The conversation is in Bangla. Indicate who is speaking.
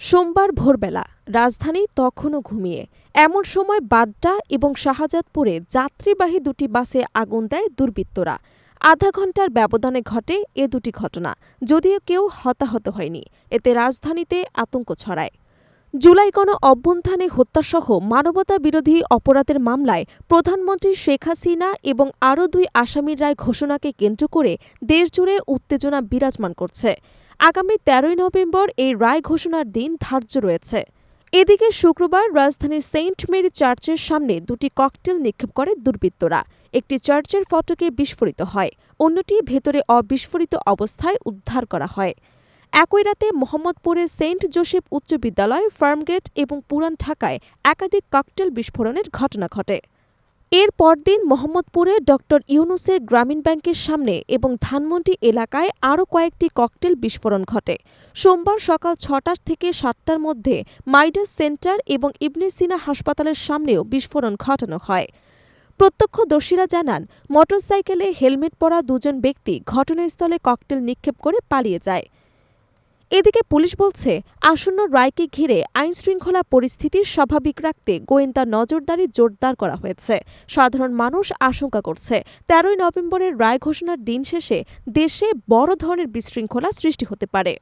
Speaker 1: সোমবার ভোরবেলা রাজধানী তখনও ঘুমিয়ে। এমন সময় বাড্ডা এবং শাহজাদপুরে যাত্রীবাহী দুটি বাসে আগুন দেয় দুর্বৃত্তরা। আধা ঘণ্টার ব্যবধানে ঘটে এ দুটি ঘটনা, যদিও কেউ হতাহত হয়নি। এতে রাজধানীতে আতঙ্ক ছড়ায়। জুলাই গণ অভ্যুত্থানে হত্যাসহ মানবতা বিরোধী অপরাধের মামলায় প্রধানমন্ত্রী শেখ হাসিনা এবং আরও দুই আসামির রায় ঘোষণাকে কেন্দ্র করে দেশজুড়ে উত্তেজনা বিরাজমান করছে। আগামী তেরোই নভেম্বর এই রায় ঘোষণার দিন ধার্য রয়েছে। এদিকে শুক্রবার রাজধানীর সেন্ট মেরি চার্চের সামনে দুটি ককটেল নিক্ষেপ করে দুর্বৃত্তরা। একটি চার্চের ফটকে বিস্ফোরিত হয়, অন্যটি ভেতরে অবিস্ফোরিত অবস্থায় উদ্ধার করা হয়। একই রাতে মোহাম্মদপুরে সেন্ট জোসেফ উচ্চ বিদ্যালয়, ফার্মগেট এবং পুরান ঢাকায় একাধিক ককটেল বিস্ফোরণের ঘটনা ঘটে। এর পরদিন মোহাম্মদপুরে ড ইউনুসের গ্রামীণ ব্যাংকের সামনে এবং ধানমন্ডি এলাকায় আরও কয়েকটি ককটেল বিস্ফোরণ ঘটে। সোমবার সকাল ছটা থেকে সাতটার মধ্যে মাইডাস সেন্টার এবং ইবনে সিনা হাসপাতালের সামনেও বিস্ফোরণ ঘটানো হয়। প্রত্যক্ষদর্শীরা জানান, মোটরসাইকেলে হেলমেট পরা দুজন ব্যক্তি ঘটনাস্থলে ককটেল নিক্ষেপ করে পালিয়ে যায়। এদিকে পুলিশ বলছে, আসন্ন রায়কে ঘিরে আইন শৃঙ্খলা পরিস্থিতি স্বাভাবিক রাখতে গোয়েন্দা নজরদারি জোরদার করা হয়েছে। সাধারণ মানুষ আশঙ্কা করছে, তেরোই নভেম্বরের রায় ঘোষণার দিন শেষে দেশে বড় ধরনের বিশৃঙ্খলা সৃষ্টি হতে পারে।